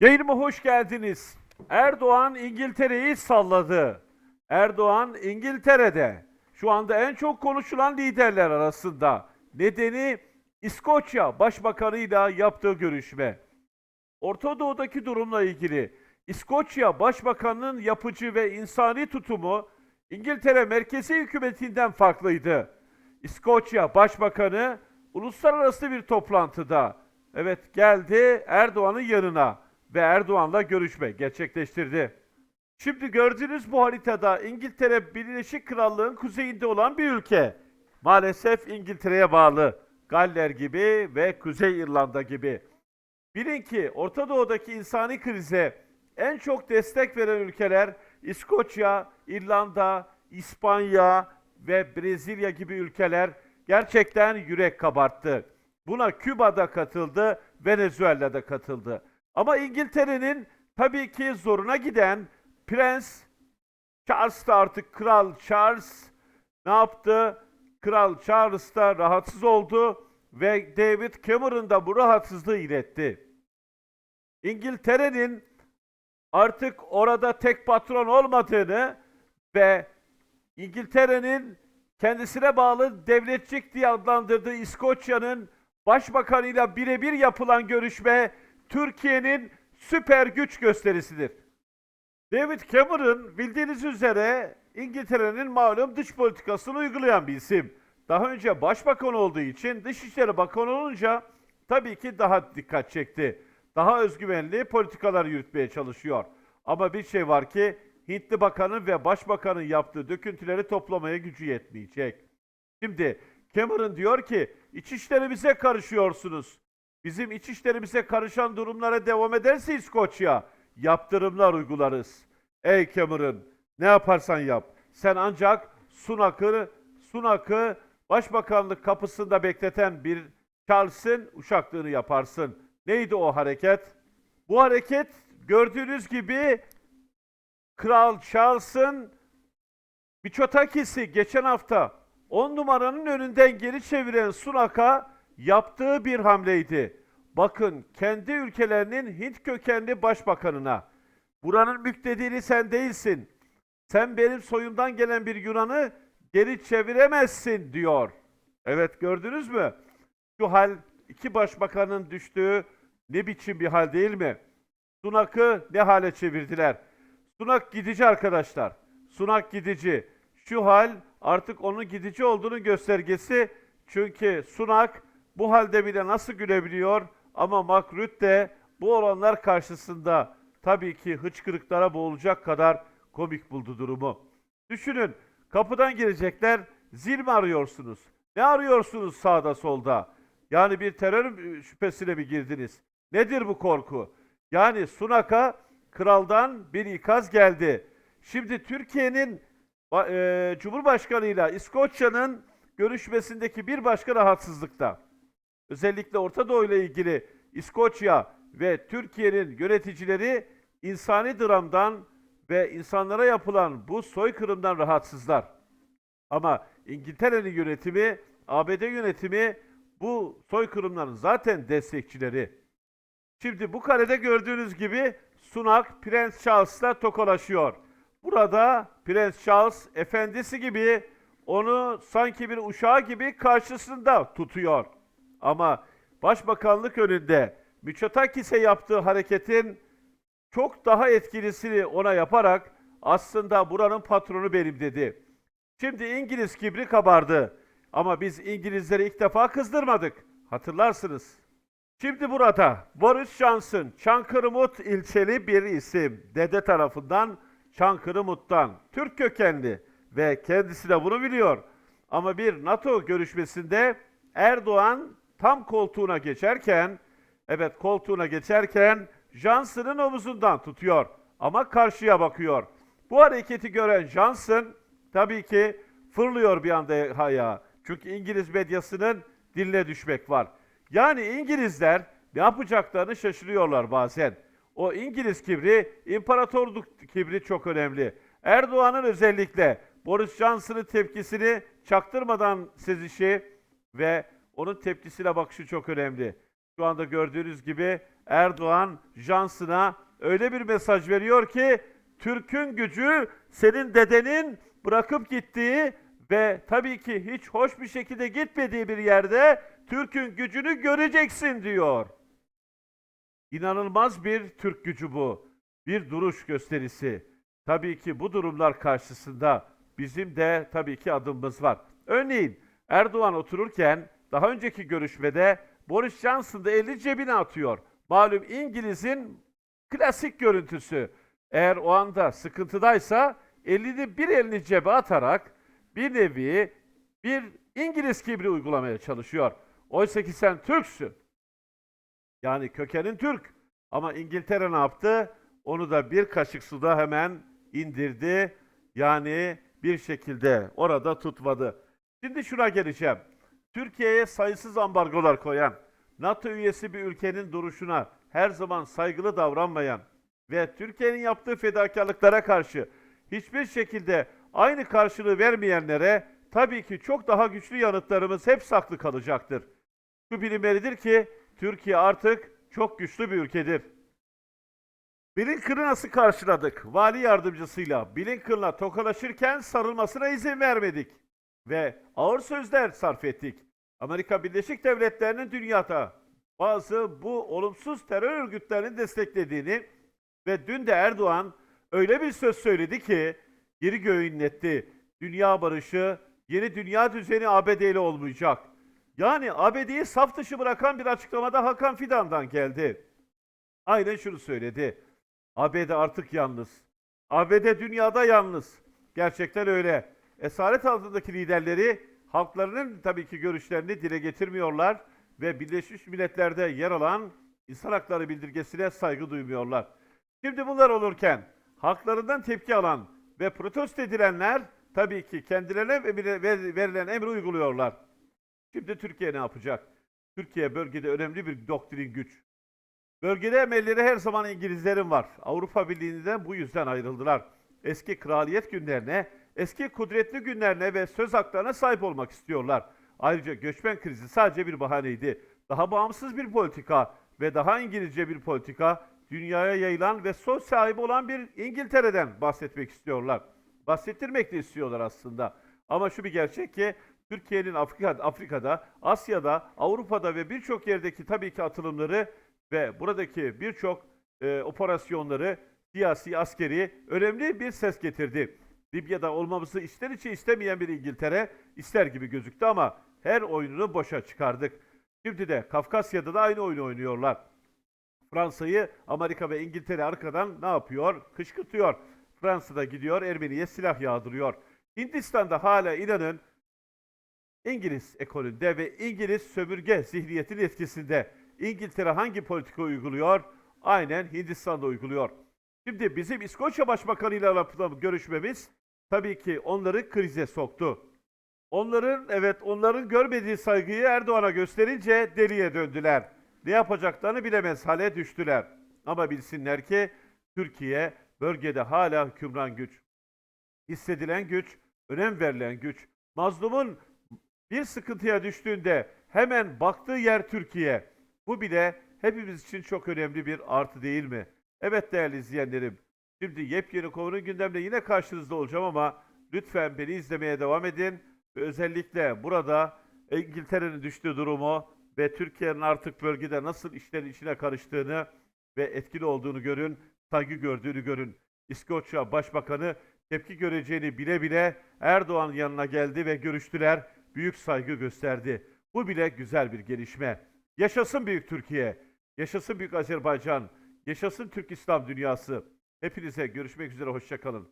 Yayınıma hoş geldiniz. Erdoğan İngiltere'yi salladı. Erdoğan İngiltere'de. Şu anda en çok konuşulan liderler arasında. Nedeni İskoçya Başbakanı'yla yaptığı görüşme. Orta Doğu'daki durumla ilgili İskoçya Başbakanı'nın yapıcı ve insani tutumu İngiltere merkezi hükümetinden farklıydı. İskoçya Başbakanı uluslararası bir toplantıda evet geldi Erdoğan'ın yanına ve Erdoğan'la görüşme gerçekleştirdi. Şimdi gördüğünüz bu haritada İngiltere Birleşik Krallığın kuzeyinde olan bir ülke. Maalesef İngiltere'ye bağlı. Galler gibi ve Kuzey İrlanda gibi. Bilin ki Orta Doğu'daki insani krize en çok destek veren ülkeler İskoçya, İrlanda, İspanya ve Brezilya gibi ülkeler gerçekten yürek kabarttı. Buna Küba'da katıldı, Venezuela'da katıldı. Ama İngiltere'nin tabii ki zoruna giden Prens Charles da artık Kral Charles ne yaptı? Kral Charles da rahatsız oldu ve David Cameron da bu rahatsızlığı iletti. İngiltere'nin artık orada tek patron olmadığını ve İngiltere'nin kendisine bağlı devletçik diye adlandırdığı İskoçya'nın başbakanıyla birebir yapılan görüşme Türkiye'nin süper güç gösterisidir. David Cameron bildiğiniz üzere İngiltere'nin malum dış politikasını uygulayan bir isim. Daha önce başbakan olduğu için Dışişleri Bakanı olunca tabii ki daha dikkat çekti. Daha özgüvenli politikalar yürütmeye çalışıyor. Ama bir şey var ki Hintli bakanın ve başbakanın yaptığı döküntüleri toplamaya gücü yetmeyecek. Şimdi Cameron diyor ki iç işlerimize karışıyorsunuz. Bizim iç işlerimize karışan durumlara devam ederse İskoçya yaptırımlar uygularız. Ey Cameron ne yaparsan yap. Sen ancak Sunak'ı Sunak'ı başbakanlık kapısında bekleten bir Charles'ın uşaklığını yaparsın. Neydi o hareket? Bu hareket gördüğünüz gibi Kral Charles'ın Miçotakis'i geçen hafta 10 numaranın önünden geri çeviren Sunak'a yaptığı bir hamleydi. Bakın kendi ülkelerinin Hint kökenli başbakanına. Buranın müktediri sen değilsin. Sen benim soyumdan gelen bir Yunan'ı geri çeviremezsin diyor. Evet gördünüz mü? Şu hal iki başbakanın düştüğü ne biçim bir hal değil mi? Sunak'ı ne hale çevirdiler? Sunak gidici arkadaşlar. Sunak gidici. Şu hal artık onun gidici olduğunun göstergesi. Çünkü Sunak bu halde bile nasıl gülebiliyor ama Mark Rutte bu olanlar karşısında tabii ki hıçkırıklara boğulacak kadar komik buldu durumu. Düşünün kapıdan girecekler zil mi arıyorsunuz? Ne arıyorsunuz sağda solda? Yani bir terör şüphesine mi girdiniz? Nedir bu korku? Yani Sunak'a kraldan bir ikaz geldi. Şimdi Türkiye'nin e, Cumhurbaşkanıyla İskoçya'nın görüşmesindeki bir başka rahatsızlıkta. Özellikle Orta Doğu ile ilgili İskoçya ve Türkiye'nin yöneticileri insani dramdan ve insanlara yapılan bu soykırımdan rahatsızlar. Ama İngiltere'nin yönetimi, ABD yönetimi bu soykırımların zaten destekçileri. Şimdi bu karede gördüğünüz gibi Sunak Prens Charles'la tokalaşıyor. Burada Prens Charles efendisi gibi onu sanki bir uşağı gibi karşısında tutuyor. Ama başbakanlık önünde Mitsotakis'e yaptığı hareketin çok daha etkilisini ona yaparak aslında buranın patronu benim dedi. Şimdi İngiliz kibri kabardı. Ama biz İngilizleri ilk defa kızdırmadık. Hatırlarsınız. Şimdi burada Boris Johnson, Çankırımut ilçeli bir isim. Dede tarafından Çankırımut'tan. Türk kökenli ve kendisi de bunu biliyor. Ama bir NATO görüşmesinde Erdoğan tam koltuğuna geçerken, evet koltuğuna geçerken Johnson'ın omuzundan tutuyor. Ama karşıya bakıyor. Bu hareketi gören Johnson tabii ki fırlıyor bir anda ayağa. Çünkü İngiliz medyasının diline düşmek var. Yani İngilizler ne yapacaklarını şaşırıyorlar bazen. O İngiliz kibri, imparatorluk kibri çok önemli. Erdoğan'ın özellikle Boris Johnson'ın tepkisini çaktırmadan sezişi ve onun tepkisine bakışı çok önemli. Şu anda gördüğünüz gibi Erdoğan Johnson'a öyle bir mesaj veriyor ki Türk'ün gücü senin dedenin bırakıp gittiği ve tabii ki hiç hoş bir şekilde gitmediği bir yerde Türk'ün gücünü göreceksin diyor. İnanılmaz bir Türk gücü bu. Bir duruş gösterisi. Tabii ki bu durumlar karşısında bizim de tabii ki adımımız var. Örneğin Erdoğan otururken daha önceki görüşmede Boris Johnson da elini cebine atıyor. Malum İngiliz'in klasik görüntüsü. Eğer o anda sıkıntıdaysa elini bir elini cebe atarak bir nevi bir İngiliz kibri uygulamaya çalışıyor. Oysa ki sen Türksün. Yani kökenin Türk. Ama İngiltere ne yaptı? Onu da bir kaşık suda hemen indirdi. Yani bir şekilde orada tutmadı. Şimdi şuna geleceğim. Türkiye'ye sayısız ambargolar koyan, NATO üyesi bir ülkenin duruşuna her zaman saygılı davranmayan ve Türkiye'nin yaptığı fedakarlıklara karşı hiçbir şekilde aynı karşılığı vermeyenlere tabii ki çok daha güçlü yanıtlarımız hep saklı kalacaktır. Şu bilinmelidir ki Türkiye artık çok güçlü bir ülkedir. Blinken'ı nasıl karşıladık? Vali yardımcısıyla Blinken'la tokalaşırken sarılmasına izin vermedik. Ve ağır sözler sarf ettik. Amerika Birleşik Devletleri'nin dünyada bazı bu olumsuz terör örgütlerinin desteklediğini ve dün de Erdoğan öyle bir söz söyledi ki geri göğü inletti. Dünya barışı, yeni dünya düzeni ABD ile olmayacak. Yani ABD'yi saf dışı bırakan bir açıklamada Hakan Fidan'dan geldi. Aynen şunu söyledi. ABD artık yalnız. ABD dünyada yalnız. Gerçekten öyle. Esaret altındaki liderleri halklarının tabii ki görüşlerini dile getirmiyorlar ve Birleşmiş Milletler'de yer alan insan hakları bildirgesine saygı duymuyorlar. Şimdi bunlar olurken haklarından tepki alan ve protesto edilenler tabii ki kendilerine verilen emri uyguluyorlar. Şimdi Türkiye ne yapacak? Türkiye bölgede önemli bir doktrin güç. Bölgede emelleri her zaman İngilizlerin var. Avrupa Birliği'nden bu yüzden ayrıldılar. Eski kraliyet günlerine, eski kudretli günlerine ve söz haklarına sahip olmak istiyorlar. Ayrıca göçmen krizi sadece bir bahaneydi. Daha bağımsız bir politika ve daha İngilizce bir politika, dünyaya yayılan ve söz sahibi olan bir İngiltere'den bahsetmek istiyorlar. Bahsettirmek de istiyorlar aslında. Ama şu bir gerçek ki Türkiye'nin Afrika, Afrika'da, Asya'da, Avrupa'da ve birçok yerdeki tabii ki atılımları ve buradaki birçok e, operasyonları siyasi, askeri önemli bir ses getirdi. Libya'da olmamızı ister içi istemeyen bir İngiltere ister gibi gözüktü ama her oyununu boşa çıkardık. Şimdi de Kafkasya'da da aynı oyunu oynuyorlar. Fransa'yı Amerika ve İngiltere arkadan ne yapıyor? Kışkırtıyor. Fransa'da gidiyor Ermeni'ye silah yağdırıyor. Hindistan'da hala inanın İngiliz ekolünde ve İngiliz sömürge zihniyetinin etkisinde. İngiltere hangi politika uyguluyor? Aynen Hindistan'da uyguluyor. Şimdi bizim İskoçya Başbakanı ile yapılan görüşmemiz tabii ki onları krize soktu. Onların evet onların görmediği saygıyı Erdoğan'a gösterince deliye döndüler. Ne yapacaklarını bilemez hale düştüler. Ama bilsinler ki Türkiye bölgede hala hükümran güç. Hissedilen güç, önem verilen güç. Mazlumun bir sıkıntıya düştüğünde hemen baktığı yer Türkiye. Bu bile hepimiz için çok önemli bir artı değil mi? Evet değerli izleyenlerim. Şimdi yepyeni konunun gündemde yine karşınızda olacağım ama lütfen beni izlemeye devam edin. Ve özellikle burada İngiltere'nin düştüğü durumu ve Türkiye'nin artık bölgede nasıl işlerin içine karıştığını ve etkili olduğunu görün, saygı gördüğünü görün. İskoçya Başbakanı tepki göreceğini bile bile Erdoğan yanına geldi ve görüştüler. Büyük saygı gösterdi. Bu bile güzel bir gelişme. Yaşasın Büyük Türkiye, yaşasın Büyük Azerbaycan, yaşasın Türk İslam dünyası. Hepinize görüşmek üzere, hoşçakalın.